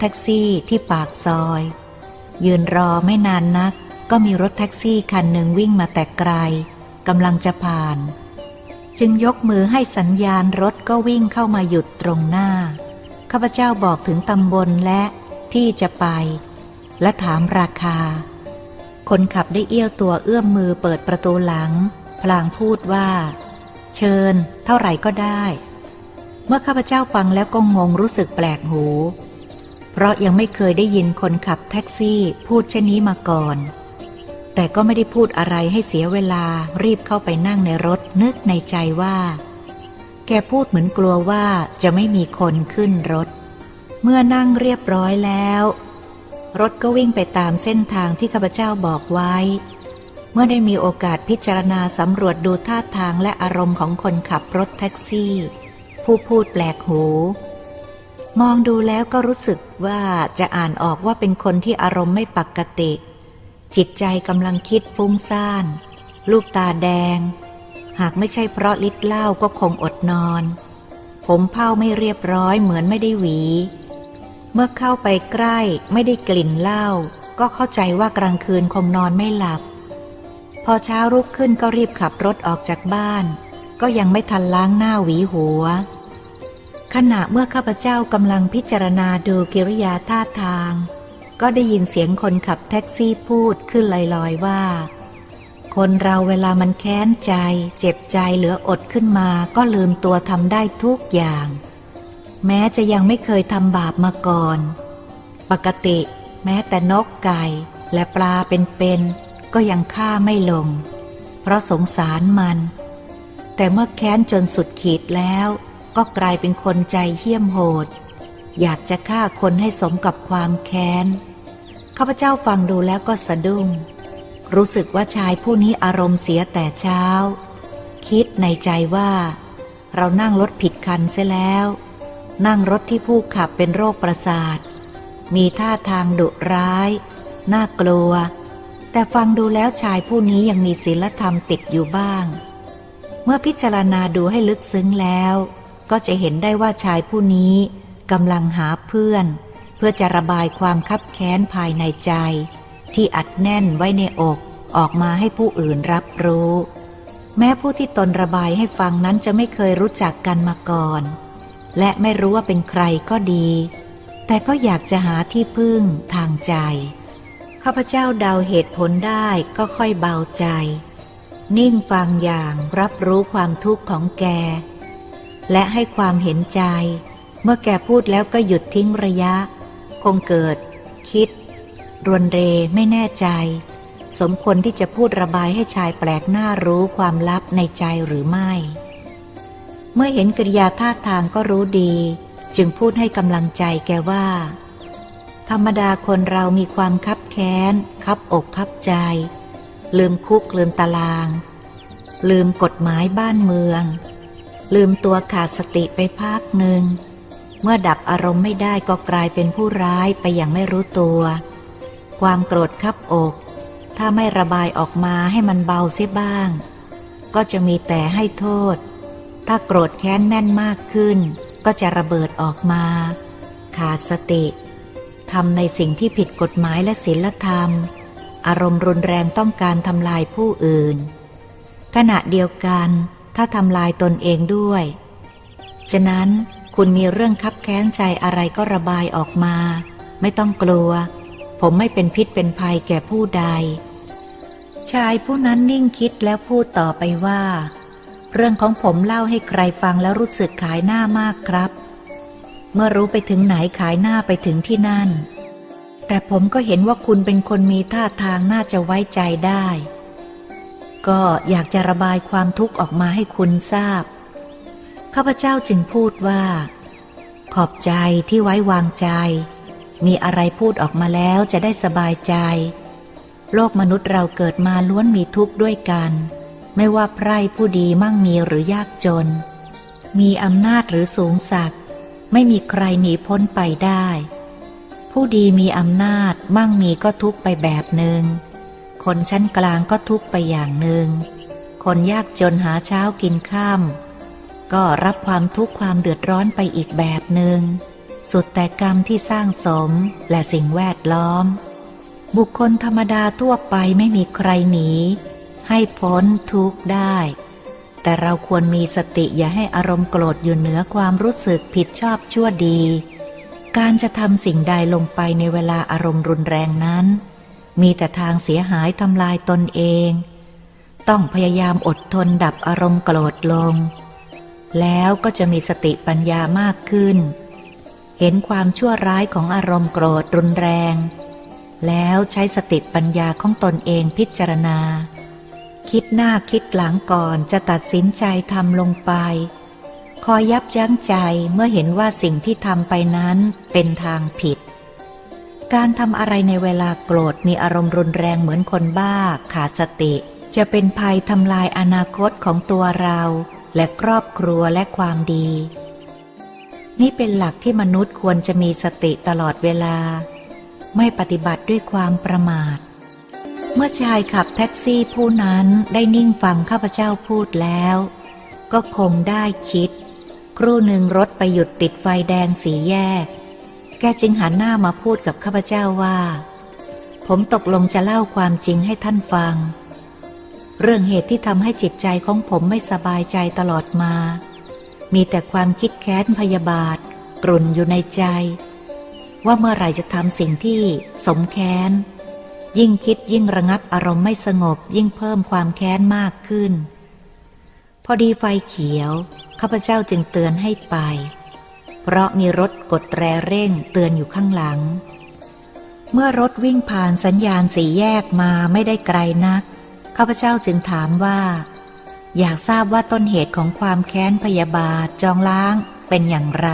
แท็กซี่ที่ปากซอย ยืนรอไม่นานนัก ก็มีรถแท็กซี่คันหนึ่งวิ่งมาแต่ไกลกำลังจะผ่าน จึงยกมือให้สัญญาณรถก็วิ่งเข้ามาหยุดตรงหน้า ข้าพเจ้าบอกถึงตำบลและที่จะไป และถามราคา คนขับได้เอี้ยวตัวเอื้อมมือเปิดประตูหลัง พลางพูดว่า เชิญ เท่าไหร่ก็ได้ เมื่อข้าพเจ้าฟังแล้วก็งงรู้สึกแปลกหู เพราะยังไม่เคยได้ยินคนขับแท็กซี่พูดเช่นนี้มาก่อน แต่ก็ไม่ได้พูดอะไรให้เสียเวลารีบเข้าไปนั่งในรถนึกในใจว่า แกพูดเหมือนกลัวว่าจะไม่มีคนขึ้นรถ เมื่อนั่งเรียบร้อยแล้ว รถก็วิ่งไปตามเส้นทางที่ข้าพเจ้าบอกไว้ เมื่อได้มีโอกาสพิจารณาสำรวจดูท่าทางและอารมณ์ของคนขับรถแท็กซี่ ผู้พูดแปลกหู มองดูแล้วก็รู้สึกว่าจะอ่านออกว่าเป็นคนที่อารมณ์ไม่ปกติ จิตใจกำลังคิดฟุ้งซ่าน ลูกตาแดง หากไม่ใช่เพราะลิดเหล้าก็คงอดนอน ผมเผ้าไม่เรียบร้อยเหมือนไม่ได้หวี เมื่อเข้าไปใกล้ไม่ได้กลิ่นเหล้าก็เข้าใจว่ากลางคืนคงนอนไม่หลับ พอเช้ารุกขึ้นก็รีบขับรถออกจากบ้าน ก็ยังไม่ทันล้างหน้าหวีหัว ขณะเมื่อข้าพเจ้ากำลังพิจารณาดูกิริยาท่าทาง ก็ได้ยินเสียงคนขับแท็กซี่พูดขึ้นลอยๆว่า คนเราเวลามันแค้นใจ เจ็บใจเหลืออดขึ้นมาก็ลืมตัวทำได้ทุกอย่าง แม้จะยังไม่เคยทำบาปมาก่อน ปกติ แม้แต่นกไก่และปลาเป็นๆก็ยังฆ่าไม่ลง เพราะสงสารมัน แต่เมื่อแค้นจนสุดขีดแล้ว ก็กลายเป็นคนใจเหี้ยมโหด อยากจะฆ่าคนให้สมกับความแค้น ข้าพเจ้าฟังดูแล้วก็สะดุ้ง รู้สึกว่าชายผู้นี้อารมณ์เสียแต่เช้า คิดในใจว่า เรานั่งรถผิดคันเสียแล้ว นั่งรถที่ผู้ขับเป็นโรคประสาท มีท่าทางดุร้าย น่ากลัว แต่ฟังดูแล้วชายผู้นี้ยังมีศีลธรรมติดอยู่บ้างเมื่อพิจารณาดูให้ลึกซึ้งแล้ว ก็จะเห็นได้ว่าชายผู้นี้กำลังหาเพื่อน เพื่อจะระบายความคับแค้นภายในใจ ที่อัดแน่นไว้ในอกออกมาให้ผู้อื่นรับรู้ แม้ผู้ที่ตนระบายให้ฟังนั้นจะไม่เคยรู้จักกันมาก่อน และไม่รู้ว่าเป็นใครก็ดี แต่ก็อยากจะหาที่พึ่งทางใจข้าพเจ้าเดาเหตุผลได้ก็ค่อยเบาใจ นิ่งฟังอย่างรับรู้ความทุกข์ของแก และให้ความเห็นใจ เมื่อแกพูดแล้วก็หยุดทิ้งระยะ คงเกิด คิด รวนเรไม่แน่ใจ สมควรที่จะพูดระบายให้ชายแปลกหน้ารู้ความลับในใจหรือไม่ เมื่อเห็นกริยาท่าทางก็รู้ดี จึงพูดให้กำลังใจแกว่า ธรรมดาคนเรามีความคับแค้น คับอกคับใจ ลืมคุกลืมตาราง ลืมกฎหมายบ้านเมือง ลืมตัวขาดสติไปพักหนึ่ง เมื่อดับอารมณ์ไม่ได้ก็กลายเป็นผู้ร้ายไปอย่างไม่รู้ตัว ความโกรธคับอก ถ้าไม่ระบายออกมาให้มันเบาเสียบ้าง ก็จะมีแต่ให้โทษ ถ้าโกรธแค้นแน่นมากขึ้น ก็จะระเบิดออกมา ขาดสติทำในสิ่งที่ผิดกฎหมายและศีลธรรม อารมณ์รุนแรงต้องการทำลายผู้อื่น ขณะเดียวกัน ถ้าทำลายตนเองด้วย ฉะนั้นคุณมีเรื่องคับแค้นใจอะไรก็ระบายออกมา ไม่ต้องกลัว ผมไม่เป็นพิษเป็นภัยแก่ผู้ใด ชายผู้นั้นนิ่งคิดแล้วพูดต่อไปว่า เรื่องของผมเล่าให้ใครฟังแล้วรู้สึกขายหน้ามากครับ เมื่อรู้ไปถึงไหนขายหน้าไปถึงที่นั่น แต่ผมก็เห็นว่าคุณเป็นคนมีท่าทางน่าจะไว้ใจได้ ก็อยากจะระบายความทุกข์ออกมาให้คุณทราบ ข้าพเจ้าจึงพูดว่า ขอบใจที่ไว้วางใจ มีอะไรพูดออกมาแล้วจะได้สบายใจ โลกมนุษย์เราเกิดมาล้วนมีทุกข์ด้วยกัน ไม่ว่าไพร่ผู้ดีมั่งมีหรือยากจน มีอำนาจหรือสูงสักไม่มีใครหนีพ้นไปได้ ผู้ดีมีอำนาจมั่งมีก็ทุกข์ไปแบบหนึ่ง คนชั้นกลางก็ทุกไปอย่างหนึ่ง คนยากจนหาเช้ากินข้าม ก็รับความทุกข์ความเดือดร้อนไปอีกแบบหนึ่ง สุดแต่กรรมที่สร้างสมและสิ่งแวดล้อม บุคคลธรรมดาทั่วไปไม่มีใครหนี ให้พ้นทุกข์ได้ แต่เราควรมีสติอย่าให้อารมณ์โกรธอยู่เหนือความรู้สึกผิดชอบชั่วดี การจะทำสิ่งใดลงไปในเวลาอารมณ์รุนแรงนั้น มีแต่ทางเสียหายทำลายตนเอง ต้องพยายามอดทนดับอารมณ์โกรธลง แล้วก็จะมีสติปัญญามากขึ้น เห็นความชั่วร้ายของอารมณ์โกรธรุนแรง แล้วใช้สติปัญญาของตนเองพิจารณา คิดหน้าคิดหลังก่อนจะตัดสินใจทำลงไป คอยยับยั้งใจเมื่อเห็นว่าสิ่งที่ทำไปนั้นเป็นทางผิด การทำอะไรในเวลาโกรธมีอารมณ์รุนแรงเหมือนคนบ้า ขาดสติ จะเป็นภัยทำลายอนาคตของตัวเรา และครอบครัวและความดี นี่เป็นหลักที่มนุษย์ควรจะมีสติตลอดเวลา ไม่ปฏิบัติด้วยความประมาท เมื่อชายขับแท็กซี่ผู้นั้นได้นิ่งฟังข้าพเจ้าพูดแล้ว ก็คงได้คิด ครู่หนึ่งรถไปหยุดติดไฟแดงสีแยก แกจึงหันหน้ามาพูดกับข้าพเจ้าว่า ผมตกลงจะเล่าความจริงให้ท่านฟัง เรื่องเหตุที่ทำให้จิตใจของผมไม่สบายใจตลอดมา มีแต่ความคิดแค้นพยาบาท กลุ่นอยู่ในใจ ว่าเมื่อไหร่จะทำสิ่งที่สมแค้น ยิ่งคิดยิ่งระงับอารมณ์ไม่สงบยิ่งเพิ่มความแค้นมากขึ้น พอดีไฟเขียวข้าพเจ้าจึงเตือนให้ไป เพราะมีรถกดแตรเร่งเตือนอยู่ข้างหลัง เมื่อรถวิ่งผ่านสัญญาณสีแยกมาไม่ได้ไกลนัก ข้าพเจ้าจึงถามว่า อยากทราบว่าต้นเหตุของความแค้นพยาบาทจองล้างเป็นอย่างไร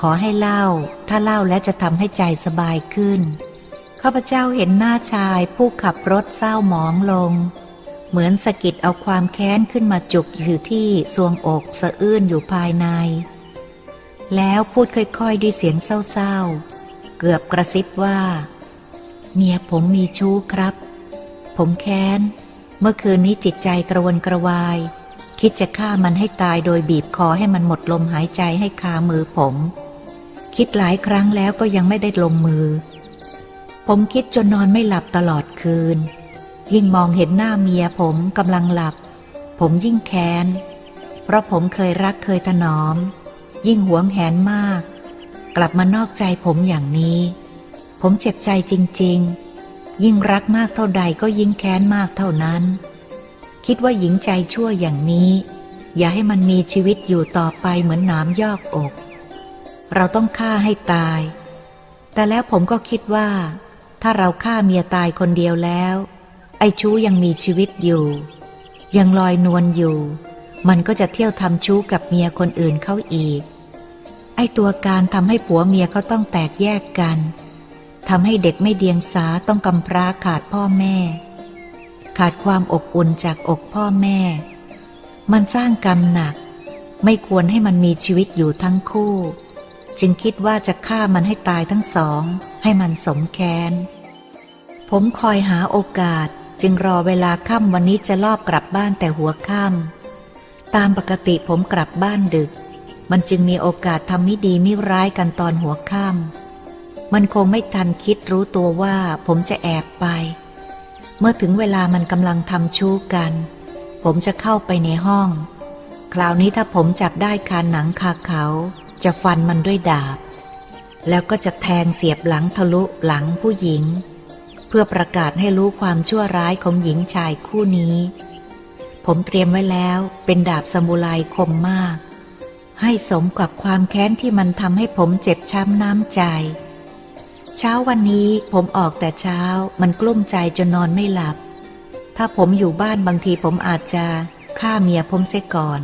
ขอให้เล่า ถ้าเล่าแล้วจะทำให้ใจสบายขึ้น ข้าพเจ้าเห็นหน้าชายผู้ขับรถเศร้าหมองลง เหมือนสะกิดเอาความแค้นขึ้นมาจุกอยู่ที่ซวงอกสะอื้นอยู่ภายใน แล้วพูดค่อยๆด้วยเสียงเศร้าๆ เกือบกระซิบว่า เมียผมมีชู้ครับ ผมแค้น เมื่อคืนนี้จิตใจกระวนกระวาย คิดจะฆ่ามันให้ตายโดยบีบคอให้มันหมดลมหายใจให้คามือผม คิดหลายครั้งแล้วก็ยังไม่ได้ลงมือ ผมคิดจนนอนไม่หลับตลอดคืน ยิ่งมองเห็นหน้าเมียผมกำลังหลับ ผมยิ่งแค้น เพราะผมเคยรักเคยถนอม ยิ่งหวงแหนมาก กลับมานอกใจผมอย่างนี้ ผมเจ็บใจจริง ๆ ยิ่งรักมากเท่าใดก็ยิ่งแค้นมากเท่านั้น คิดว่าหญิงใจชั่วอย่างนี้ อย่าให้มันมีชีวิตอยู่ต่อไปเหมือนนามยอกอก เราต้องฆ่าให้ตาย แต่แล้วผมก็คิดว่า ถ้าเราฆ่าเมียตายคนเดียวแล้ว ไอ้ชู้ยังมีชีวิตอยู่ ยังลอยนวลอยู่ มันก็จะเที่ยวทำชู้กับเมียคนอื่นเข้าอีก ไอตัวการทำให้ผัวเมียเขาต้องแตกแยกกันทำให้เด็กไม่เดียงสาต้องกำพร้าขาดพ่อแม่ ขาดความอบอุ่นจากอกพ่อแม่ มันสร้างกรรมหนัก ไม่ควรให้มันมีชีวิตอยู่ทั้งคู่ จึงคิดว่าจะฆ่ามันให้ตายทั้งสอง ให้มันสมแค้น ผมคอยหาโอกาสจึงรอเวลาค่ำวันนี้จะลอบกลับบ้านแต่หัวค่ำ ตามปกติผมกลับบ้านดึก มันจึงมีโอกาสทำม่ดีม่ร้ายกันตอนหัวค่ำมันคงไม่ทันคิดรู้ตัวว่าผมจะแอบไป เมื่อถึงเวลามันกำลังทำชู้กัน ผมจะเข้าไปในห้อง คราวนี้ถ้าผมจับได้คาหนังคาเขา จะฟันมันด้วยดาบ แล้วก็จะแทงเสียบหลังทะลุหลังผู้หญิง เพื่อประกาศให้รู้ความชั่วร้ายของหญิงชายคู่นี้ ผมเตรียมไว้แล้วเป็นดาบสมุไรคมมาก ให้สมกับความแค้นที่มันทำให้ผมเจ็บช้ำน้ำใจ เช้าวันนี้ผมออกแต่เช้ามันกลุ้มใจจนนอนไม่หลับ ถ้าผมอยู่บ้านบางทีผมอาจจะฆ่าเมียผมเสียก่อน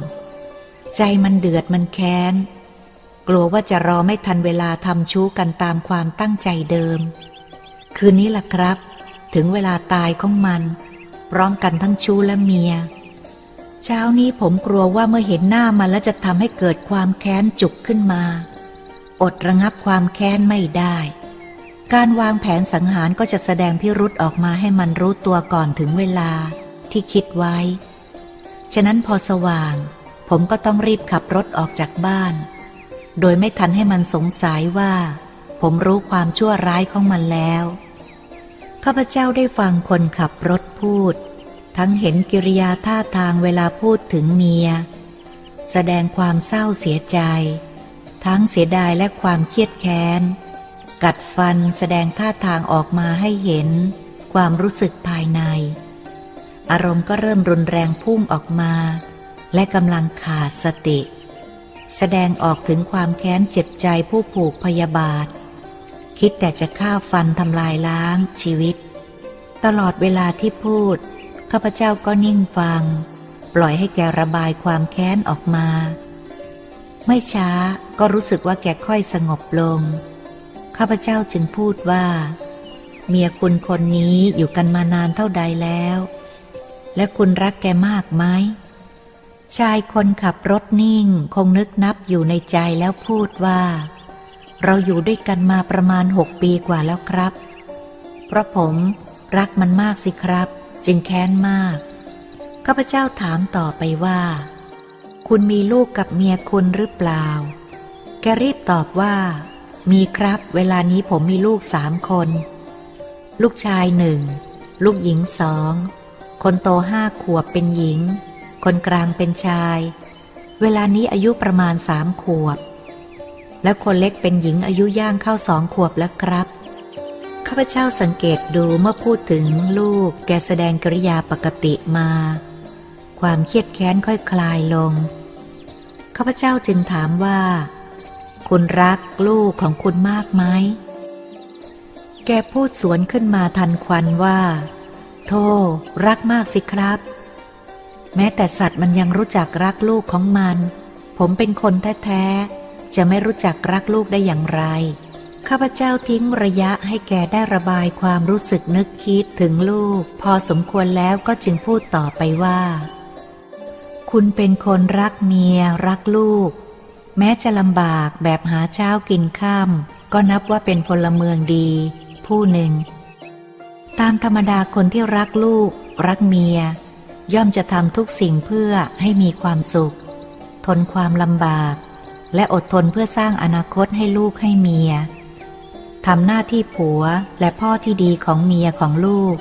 ใจมันเดือดมันแค้น กลัวว่าจะรอไม่ทันเวลาทำชู้กันตามความตั้งใจเดิม คืนนี้ล่ะครับ ถึงเวลาตายของมัน พร้อมกันทั้งชู้และเมีย เช้านี้ผมกลัวว่าเมื่อเห็นหน้ามันแล้วจะทำให้เกิดความแค้นจุกขึ้นมา อดระงับความแค้นไม่ได้ การวางแผนสังหารก็จะแสดงพิรุษออกมาให้มันรู้ตัวก่อนถึงเวลาที่คิดไว้ ฉะนั้นพอสว่าง ผมก็ต้องรีบขับรถออกจากบ้าน โดยไม่ทันให้มันสงสัยว่า ผมรู้ความชั่วร้ายของมันแล้ว ข้าพเจ้าได้ฟังคนขับรถพูด ทั้งเห็นกิริยาท่าทางเวลาพูดถึงเมีย แสดงความเศร้าเสียใจ ทั้งเสียดายและความเครียดแค้น กัดฟันแสดงท่าทางออกมาให้เห็น ความรู้สึกภายใน อารมณ์ก็เริ่มรุนแรงพุ่งออกมา และกำลังขาดสติ แสดงออกถึงความแค้นเจ็บใจผู้ผูกพยาบาท คิดแต่จะฆ่าฟันทำลายล้างชีวิต ตลอดเวลาที่พูด ข้าพเจ้าก็นิ่งฟัง ปล่อยให้แกระบายความแค้นออกมา ไม่ช้าก็รู้สึกว่าแกค่อยสงบลง ข้าพเจ้าจึงพูดว่า เมียคุณคนนี้อยู่กันมานานเท่าใดแล้ว และคุณรักแกมากไหมชายคนขับรถนิ่งคงนึกนับอยู่ในใจแล้วพูดว่า เราอยู่ด้วยกันมาประมาณหกปีกว่าแล้วครับ เพราะผมรักมันมากสิครับ จึงแค้นมาก ข้าพเจ้าถามต่อไปว่า คุณมีลูกกับเมียคุณหรือเปล่า แกรีบตอบว่า มีครับเวลานี้ผมมีลูกสามคน ลูกชายหนึ่ง ลูกหญิงสอง คนโตห้าขวบเป็นหญิง คนกลางเป็นชาย เวลานี้อายุประมาณสามขวบ และคนเล็กเป็นหญิงอายุย่างเข้าสองขวบแล้วครับ ข้าพเจ้าสังเกตดูเมื่อพูดถึงลูกแกแสดงกริยาปกติมา ความเครียดแค้นค่อยคลายลง ข้าพเจ้าจึงถามว่า คุณรักลูกของคุณมากไหม แกพูดสวนขึ้นมาทันควันว่าโธ่รักมากสิครับ แม้แต่สัตว์มันยังรู้จักรักลูกของมัน ผมเป็นคนแท้ๆจะไม่รู้จักรักลูกได้อย่างไร ข้าพเจ้าทิ้งระยะให้แกได้ระบายความรู้สึกนึกคิดถึงลูก พอสมควรแล้วก็จึงพูดต่อไปว่า คุณเป็นคนรักเมีย รักลูก แม้จะลำบากแบบหาเช้ากินข้ามก็นับว่าเป็นพลเมืองดี ผู้หนึ่ง ตามธรรมดาคนที่รักลูก รักเมีย ย่อมจะทำทุกสิ่งเพื่อให้มีความสุข ทนความลำบาก และอดทนเพื่อสร้างอนาคตให้ลูกให้เมีย ทำหน้าที่ผัวและพ่อที่ดีของเมียของลูก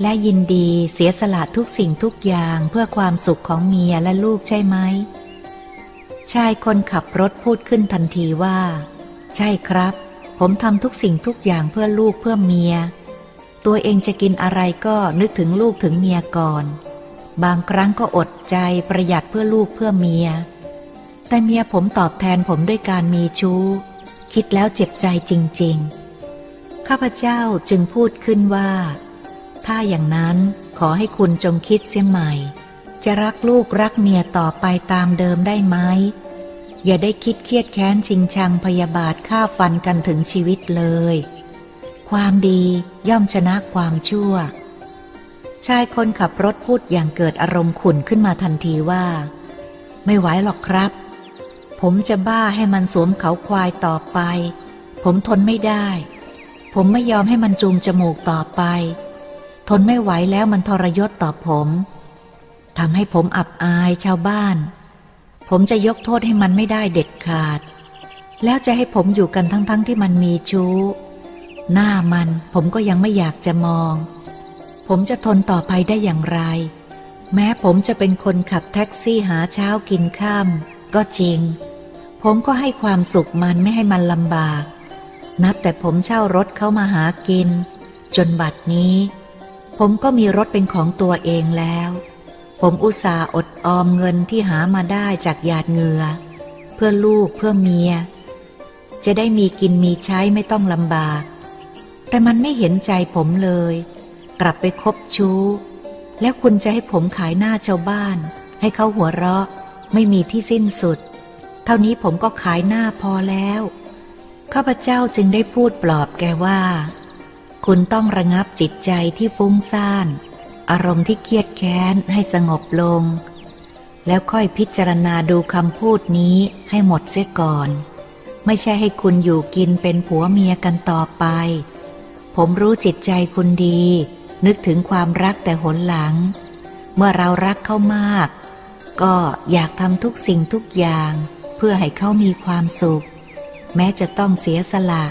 และยินดีเสียสละทุกสิ่งทุกอย่างเพื่อความสุขของเมียและลูกใช่ไหมชายคนขับรถพูดขึ้นทันทีว่า ใช่ครับ ผมทำทุกสิ่งทุกอย่างเพื่อลูกเพื่อเมีย ตัวเองจะกินอะไรก็นึกถึงลูกถึงเมียก่อน บางครั้งก็อดใจประหยัดเพื่อลูกเพื่อเมีย แต่เมียผมตอบแทนผมด้วยการมีชู้ คิดแล้วเจ็บใจจริง ๆ ข้าพเจ้าจึงพูดขึ้นว่า ถ้าอย่างนั้นขอให้คุณจงคิดเสียใหม่ จะรักลูกรักเมียต่อไปตามเดิมได้ไหมอย่าได้คิดเครียดแค้นชิงชังพยาบาทฆ่าฟันกันถึงชีวิตเลย ความดีย่อมชนะความชั่ว ชายคนขับรถพูดอย่างเกิดอารมณ์ขุนขึ้นมาทันทีว่า ไม่ไหวหรอกครับ ผมจะบ้าให้มันสวมเขาควายต่อไป ผมทนไม่ได้ ผมไม่ยอมให้มันจูงจมูกต่อไป ทนไม่ไหวแล้วมันทรยศต่อผมทำให้ผมอับอายชาวบ้าน ผมจะยกโทษให้มันไม่ได้เด็ดขาด แล้วจะให้ผมอยู่กันทั้งๆทที่มันมีชู้ หน้ามันผมก็ยังไม่อยากจะมอง ผมจะทนต่อไปได้อย่างไร แม้ผมจะเป็นคนขับแท็กซี่หาเช้ากินข้าม ก็จริง ผมก็ให้ความสุขมันไม่ให้มันลำบาก นับแต่ผมเช่ารถเข้ามาหากิน จนบัดนี้ ผมก็มีรถเป็นของตัวเองแล้ว ผมอุตส่าห์อดออมเงินที่หามาได้จากหยาดเหงื่อ เพื่อลูกเพื่อเมีย จะได้มีกินมีใช้ไม่ต้องลำบาก แต่มันไม่เห็นใจผมเลย กลับไปคบชู้ แล้วคุณจะให้ผมขายหน้าชาวบ้าน ให้เขาหัวเราะ ไม่มีที่สิ้นสุด เท่านี้ผมก็ขายหน้าพอแล้ว ข้าพเจ้าจึงได้พูดปลอบแกว่า คุณต้องระงับจิตใจที่ฟุ้งซ่าน อารมณ์ที่เครียดแค้นให้สงบลง แล้วค่อยพิจารณาดูคำพูดนี้ให้หมดเสียก่อน ไม่ใช่ให้คุณอยู่กินเป็นผัวเมียกันต่อไป ผมรู้จิตใจคุณดี นึกถึงความรักแต่หนหลัง เมื่อเรารักเขามาก ก็อยากทำทุกสิ่งทุกอย่าง เพื่อให้เขามีความสุข แม้จะต้องเสียสละ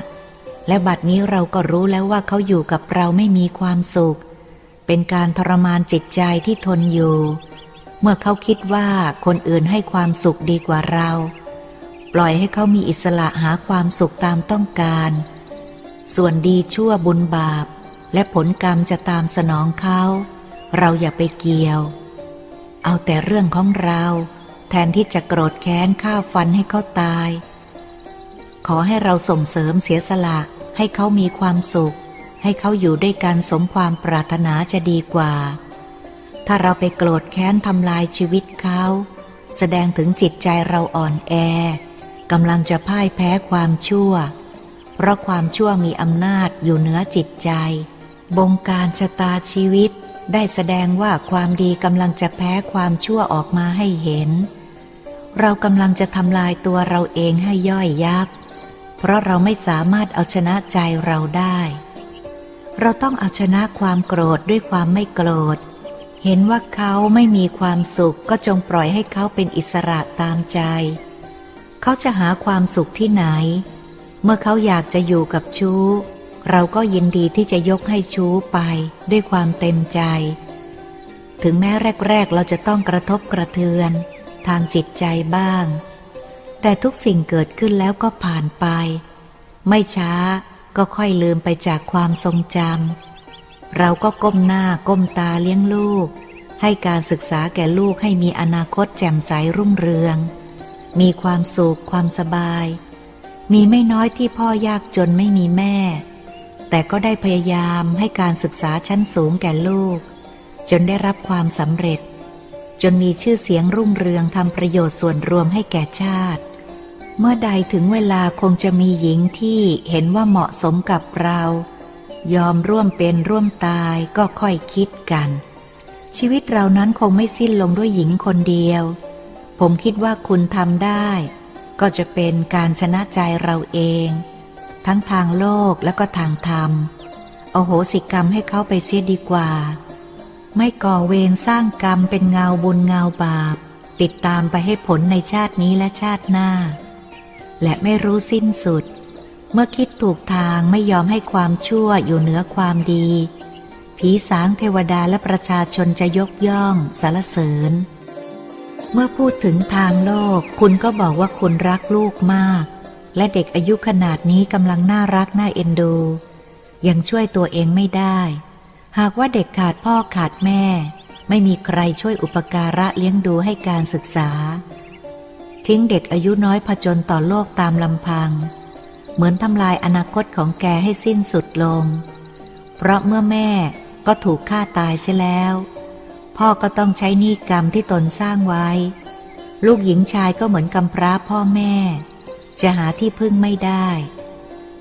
และบัดนี้เราก็รู้แล้วว่าเขาอยู่กับเราไม่มีความสุข เป็นการทรมานจิตใจที่ทนอยู่ เมื่อเขาคิดว่าคนอื่นให้ความสุขดีกว่าเรา ปล่อยให้เขามีอิสระหาความสุขตามต้องการ ส่วนดีชั่วบุญบาป และผลกรรมจะตามสนองเขา เราอย่าไปเกี่ยว เอาแต่เรื่องของเรา แทนที่จะโกรธแค้นข้าฟันให้เขาตาย ขอให้เราส่งเสริมเสียสละให้เขามีความสุข ให้เขาอยู่ด้วยกันสมความปรารถนาจะดีกว่า ถ้าเราไปโกรธแค้นทำลายชีวิตเขา แสดงถึงจิตใจเราอ่อนแอกำลังจะพ่ายแพ้ความชั่ว เพราะความชั่วมีอำนาจอยู่เหนือจิตใจ บงการชะตาชีวิต ได้แสดงว่าความดีกำลังจะแพ้ความชั่วออกมาให้เห็น เรากำลังจะทำลายตัวเราเองให้ย่อยยับ เพราะเราไม่สามารถเอาชนะใจเราได้ เราต้องเอาชนะความโกรธด้วยความไม่โกรธ เห็นว่าเขาไม่มีความสุขก็จงปล่อยให้เขาเป็นอิสระตามใจ เขาจะหาความสุขที่ไหน เมื่อเขาอยากจะอยู่กับชู้ เราก็ยินดีที่จะยกให้ชู้ไปด้วยความเต็มใจ ถึงแม้แรก ๆ เราจะต้องกระทบกระเทือน ทางจิตใจบ้าง แต่ทุกสิ่งเกิดขึ้นแล้วก็ผ่านไป ไม่ช้าก็ค่อยลืมไปจากความทรงจำ เราก็ก้มหน้าก้มตาเลี้ยงลูก ให้การศึกษาแก่ลูกให้มีอนาคตแจ่มใสรุ่งเรือง มีความสุขความสบาย มีไม่น้อยที่พ่อยากจนไม่มีแม่ แต่ก็ได้พยายามให้การศึกษาชั้นสูงแก่ลูก จนได้รับความสำเร็จ จนมีชื่อเสียงรุ่งเรืองทำประโยชน์ส่วนรวมให้แก่ชาติ เมื่อใดถึงเวลาคงจะมีหญิงที่เห็นว่าเหมาะสมกับเรา ยอมร่วมเป็นร่วมตายก็ค่อยคิดกัน ชีวิตเรานั้นคงไม่สิ้นลงด้วยหญิงคนเดียว ผมคิดว่าคุณทำได้ ก็จะเป็นการชนะใจเราเอง ทั้งทางโลกและก็ทางธรรม โอโหสิกรรมให้เขาไปเสียดีกว่า ไม่ก่อเวรสร้างกรรมเป็นเงาบุญเงาบาป ติดตามไปให้ผลในชาตินี้และชาติหน้า และไม่รู้สิ้นสุด เมื่อคิดถูกทางไม่ยอมให้ความชั่วอยู่เหนือความดี ผีสางเทวดาและประชาชนจะยกย่องสรรเสริญ เมื่อพูดถึงทางโลก คุณก็บอกว่าคุณรักลูกมาก และเด็กอายุขนาดนี้กำลังน่ารักน่าเอ็นดู ยังช่วยตัวเองไม่ได้ หากว่าเด็กขาดพ่อขาดแม่ ไม่มีใครช่วยอุปการะเลี้ยงดูให้การศึกษา ทิ้งเด็กอายุน้อยผจญต่อโลกตามลำพัง เหมือนทำลายอนาคตของแกให้สิ้นสุดลง เพราะเมื่อแม่ก็ถูกฆ่าตายเสียแล้ว พ่อก็ต้องใช้หนี้กรรมที่ตนสร้างไว้ ลูกหญิงชายก็เหมือนกำพร้าพ่อแม่ จะหาที่พึ่งไม่ได้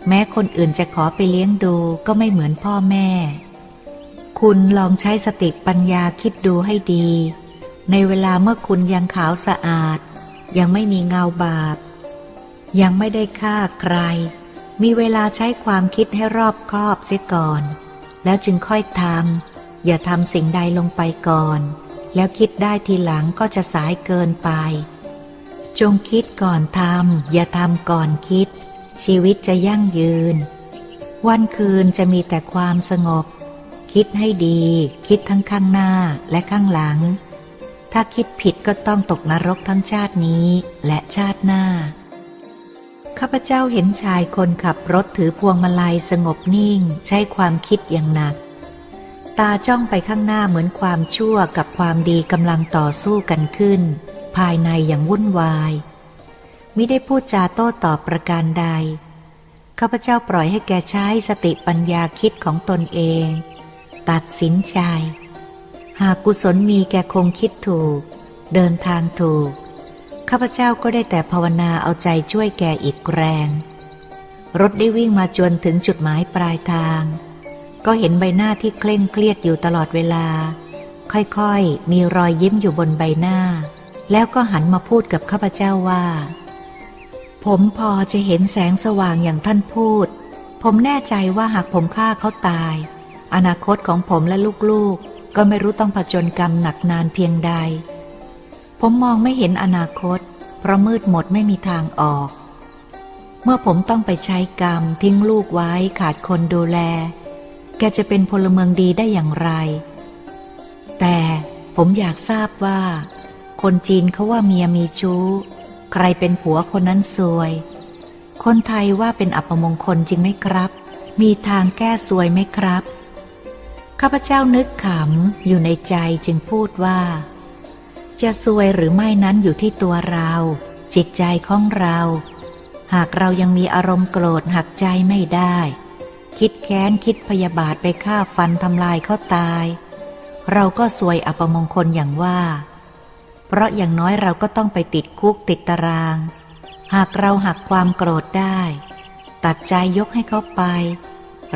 แม้คนอื่นจะขอไปเลี้ยงดูก็ไม่เหมือนพ่อแม่ คุณลองใช้สติปัญญาคิดดูให้ดี ในเวลาเมื่อคุณยังขาวสะอาด ยังไม่มีเงาบาป ยังไม่ได้ฆ่าใคร มีเวลาใช้ความคิดให้รอบครอบเสียก่อน แล้วจึงค่อยทำอย่าทำสิ่งใดลงไปก่อน แล้วคิดได้ทีหลังก็จะสายเกินไป จงคิดก่อนทำอย่าทำก่อนคิด ชีวิตจะยั่งยืน วันคืนจะมีแต่ความสงบ คิดให้ดี คิดทั้งข้างหน้าและข้างหลัง ถ้าคิดผิดก็ต้องตกนรกทั้งชาตินี้และชาติหน้า ข้าพเจ้าเห็นชายคนขับรถถือพวงมาลัยสงบนิ่ง ใช้ความคิดอย่างหนัก ตาจ้องไปข้างหน้าเหมือนความชั่วกับความดีกำลังต่อสู้กันขึ้น ภายในอย่างวุ่นวายมิได้พูดจาโต้ตอบประการใด ข้าพเจ้าปล่อยให้แกใช้สติปัญญาคิดของตนเอง ตัดสินใจ หากกุศลมีแกคงคิดถูก เดินทางถูก ข้าพเจ้าก็ได้แต่ภาวนาเอาใจช่วยแกอีกแรง รถได้วิ่งมาจนถึงจุดหมายปลายทาง ก็เห็นใบหน้าที่เคร่งเครียดอยู่ตลอดเวลา ค่อยๆ มีรอยยิ้มอยู่บนใบหน้า แล้วก็หันมาพูดกับข้าพเจ้าว่า ผมพอจะเห็นแสงสว่างอย่างท่านพูด ผมแน่ใจว่าหากผมฆ่าเขาตาย อนาคตของผมและลูกๆ ก็ไม่รู้ต้องผจญกรรมหนักนานเพียงใด ผมมองไม่เห็นอนาคต เพราะมืดหมดไม่มีทางออก เมื่อผมต้องไปใช้กรรมทิ้งลูกไว้ขาดคนดูแล แกจะเป็นพลเมืองดีได้อย่างไร แต่ผมอยากทราบว่า คนจีนเขาว่าเมียมีชู้ ใครเป็นผัวคนนั้นซวย คนไทยว่าเป็นอัปมงคลจริงไหมครับ มีทางแก้ซวยไหมครับ ข้าพเจ้านึกขำอยู่ในใจจึงพูดว่า จะซวยหรือไม่นั้นอยู่ที่ตัวเรา จิตใจของเรา หากเรายังมีอารมณ์โกรธหักใจไม่ได้ คิดแค้นคิดพยาบาทไปฆ่าฟันทำลายเขาตาย เราก็ซวยอัปมงคลอย่างว่า เพราะอย่างน้อยเราก็ต้องไปติดคุกติดตาราง หากเราหักความโกรธได้ ตัดใจยกให้เขาไป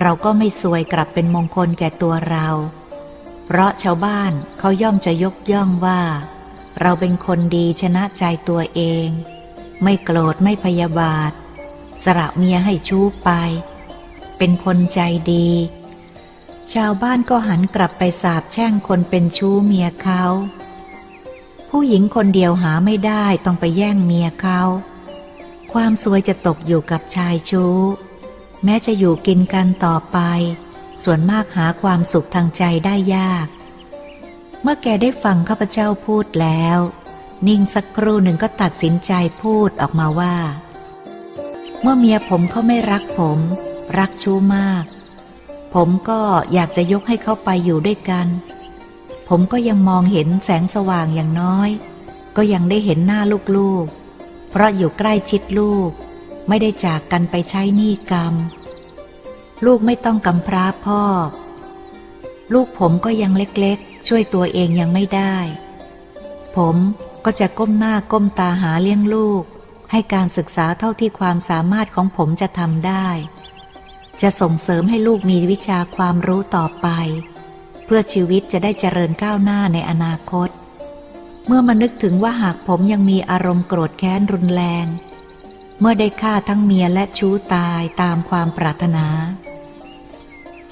เราก็ไม่ซวยกลับเป็นมงคลแก่ตัวเรา เพราะชาวบ้านเขาย่อมจะยกย่องว่า เราเป็นคนดีชนะใจตัวเอง ไม่โกรธไม่พยาบาท สระเมียให้ชู้ไป เป็นคนใจดีชาวบ้านก็หันกลับไปสาบแช่งคนเป็นชู้เมียเขา ผู้หญิงคนเดียวหาไม่ได้ต้องไปแย่งเมียเขา ความสวยจะตกอยู่กับชายชู้ แม้จะอยู่กินกันต่อไป ส่วนมากหาความสุขทางใจได้ยาก เมื่อแกได้ฟังข้าพเจ้าพูดแล้ว นิ่งสักครู่หนึ่งก็ตัดสินใจพูดออกมาว่า เมื่อเมียผมเขาไม่รักผม รักชู้มาก ผมก็อยากจะยกให้เขาไปอยู่ด้วยกัน ผมก็ยังมองเห็นแสงสว่างอย่างน้อย ก็ยังได้เห็นหน้าลูกๆ เพราะอยู่ใกล้ชิดลูก ไม่ได้จากกันไปใช้หนี้กรรม ลูกไม่ต้องกำพร้าพ่อ ลูกผมก็ยังเล็กๆ ช่วยตัวเองยังไม่ได้ ผมก็จะก้มหน้าก้มตาหาเลี้ยงลูก ให้การศึกษาเท่าที่ความสามารถของผมจะทำได้ จะส่งเสริมให้ลูกมีวิชาความรู้ต่อไป เพื่อชีวิตจะได้เจริญก้าวหน้าในอนาคต เมื่อมานึกถึงว่าหากผมยังมีอารมณ์โกรธแค้นรุนแรง เมื่อได้ฆ่าทั้งเมียและชู้ตายตามความปรารถนา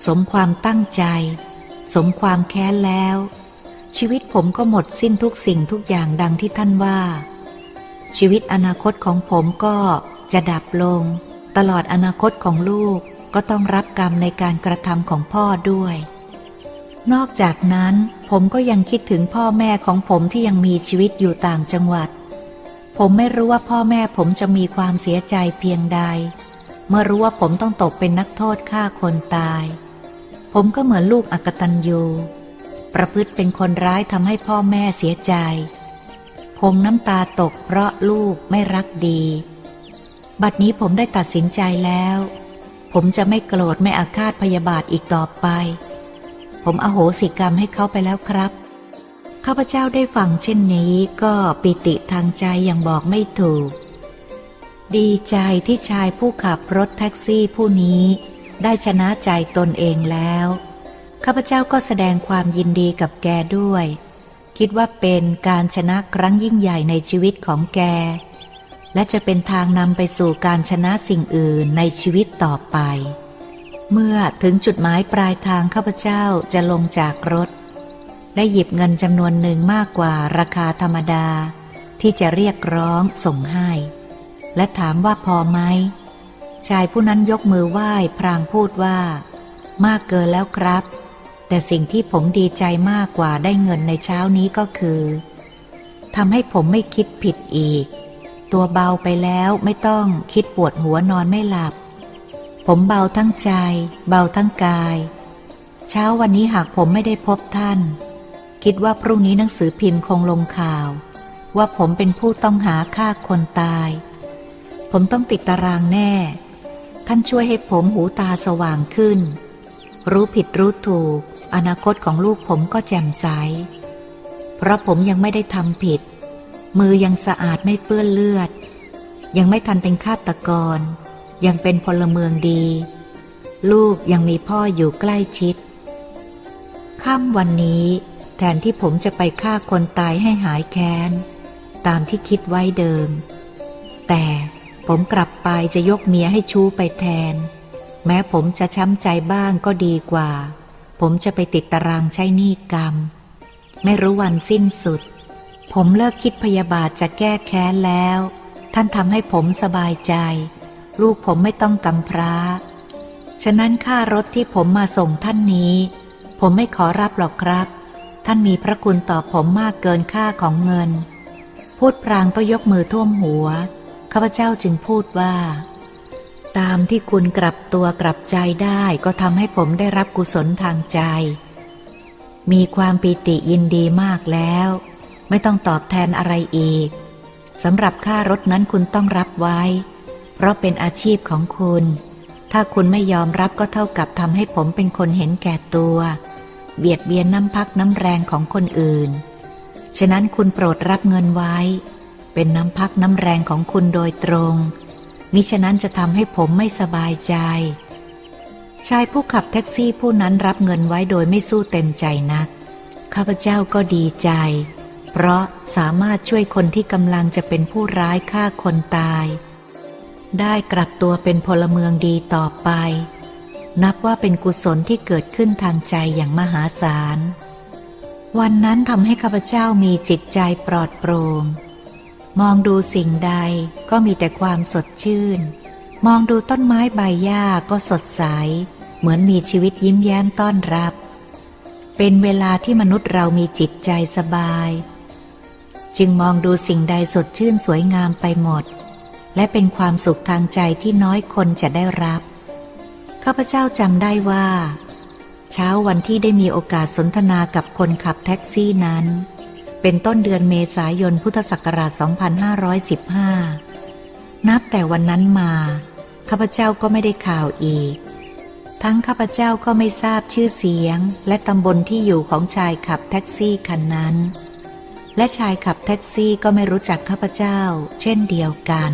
สมความตั้งใจ สมความแค้นแล้ว ชีวิตผมก็หมดสิ้นทุกสิ่งทุกอย่างดังที่ท่านว่า ชีวิตอนาคตของผมก็จะดับลง ตลอดอนาคตของลูกก็ต้องรับกรรมในการกระทำของพ่อด้วย นอกจากนั้นผมก็ยังคิดถึงพ่อแม่ของผมที่ยังมีชีวิตอยู่ต่างจังหวัด ผมไม่รู้ว่าพ่อแม่ผมจะมีความเสียใจเพียงใด เมื่อรู้ว่าผมต้องตกเป็นนักโทษฆ่าคนตาย ผมก็เหมือนลูกอักตันยูประพฤติเป็นคนร้ายทำให้พ่อแม่เสียใจผมน้ำตาตกเพราะลูกไม่รักดี บัดนี้ผมได้ตัดสินใจแล้ว ผมจะไม่โกรธไม่อาฆาตพยาบาทอีกต่อไป ผมอโหสิกรรมให้เขาไปแล้วครับ ข้าพเจ้าได้ฟังเช่นนี้ก็ปิติทางใจอย่างบอกไม่ถูก ดีใจที่ชายผู้ขับรถแท็กซี่ผู้นี้ ได้ชนะใจตนเองแล้ว ข้าพเจ้าก็แสดงความยินดีกับแกด้วย คิดว่าเป็นการชนะครั้งยิ่งใหญ่ในชีวิตของแก และจะเป็นทางนำไปสู่การชนะสิ่งอื่นในชีวิตต่อไป เมื่อถึงจุดหมายปลายทางข้าพเจ้าจะลงจากรถได้หยิบเงินจำนวนหนึ่งมากกว่าราคาธรรมดา ที่จะเรียกร้องส่งให้ และถามว่าพอไหมชายผู้นั้นยกมือไหว้พรางพูดว่า มากเกินแล้วครับ แต่สิ่งที่ผมดีใจมากกว่าได้เงินในเช้านี้ก็คือทำให้ผมไม่คิดผิดอีก ตัวเบาไปแล้วไม่ต้องคิดปวดหัวนอนไม่หลับ ผมเบาทั้งใจ เบาทั้งกาย เช้าวันนี้หากผมไม่ได้พบท่าน คิดว่าพรุ่งนี้หนังสือพิมพ์คงลงข่าว ว่าผมเป็นผู้ต้องหาฆ่าคนตาย ผมต้องติดตารางแน่ ท่านช่วยให้ผมหูตาสว่างขึ้น รู้ผิดรู้ถูก อนาคตของลูกผมก็แจ่มใส เพราะผมยังไม่ได้ทำผิด มือยังสะอาดไม่เปื้อนเลือด ยังไม่ทันเป็นฆาตกร ยังเป็นพลเมืองดี ลูกยังมีพ่ออยู่ใกล้ชิดค่ำวันนี้ แทนที่ผมจะไปฆ่าคนตายให้หายแค้น ตามที่คิดไว้เดิม แต่ผมกลับไปจะยกเมียให้ชู้ไปแทน แม้ผมจะช้ำใจบ้างก็ดีกว่า ผมจะไปติดตารางใช้หนี้กรรม ไม่รู้วันสิ้นสุด ผมเลิกคิดพยาบาทจะแก้แค้นแล้ว ท่านทำให้ผมสบายใจ ลูกผมไม่ต้องกำพร้า ฉะนั้นค่ารถที่ผมมาส่งท่านนี้ ผมไม่ขอรับหรอกครับ ท่านมีพระคุณต่อผมมากเกินค่าของเงิน พูดพรางก็ยกมือท่วมหัว ข้าพเจ้าจึงพูดว่า ตามที่คุณกลับตัวกลับใจได้ก็ทำให้ผมได้รับกุศลทางใจ มีความปีติยินดีมากแล้ว ไม่ต้องตอบแทนอะไรอีกสำหรับค่ารถนั้นคุณต้องรับไว้ เพราะเป็นอาชีพของคุณ ถ้าคุณไม่ยอมรับก็เท่ากับทำให้ผมเป็นคนเห็นแก่ตัว เบียดเบียนน้ำพักน้ำแรงของคนอื่น ฉะนั้นคุณโปรดรับเงินไว้ เป็นน้ำพักน้ำแรงของคุณโดยตรง มิฉะนั้นจะทำให้ผมไม่สบายใจ ชายผู้ขับแท็กซี่ผู้นั้นรับเงินไว้โดยไม่สู้เต็มใจนัก ข้าพเจ้าก็ดีใจเพราะสามารถช่วยคนที่กำลังจะเป็นผู้ร้ายฆ่าคนตาย ได้กลับตัวเป็นพลเมืองดีต่อไป นับว่าเป็นกุศลที่เกิดขึ้นทางใจอย่างมหาศาล วันนั้นทำให้ข้าพเจ้ามีจิตใจปลอดโปร่งมองดูสิ่งใดก็มีแต่ความสดชื่น มองดูต้นไม้ใบหญ้าก็สดใส เหมือนมีชีวิตยิ้มแย้มต้อนรับ เป็นเวลาที่มนุษย์เรามีจิตใจสบาย จึงมองดูสิ่งใดสดชื่นสวยงามไปหมด และเป็นความสุขทางใจที่น้อยคนจะได้รับ ข้าพเจ้าจำได้ว่า เช้าวันที่ได้มีโอกาสสนทนากับคนขับแท็กซี่นั้น เป็นต้นเดือนเมษายนพุทธศักราช 2515 นับแต่วันนั้นมา ข้าพเจ้าก็ไม่ได้ข่าวอีก ทั้งข้าพเจ้าก็ไม่ทราบชื่อเสียง และตำบลที่อยู่ของชายขับแท็กซี่คันนั้นและชายขับแท็กซี่ก็ไม่รู้จักข้าพเจ้า เช่นเดียวกัน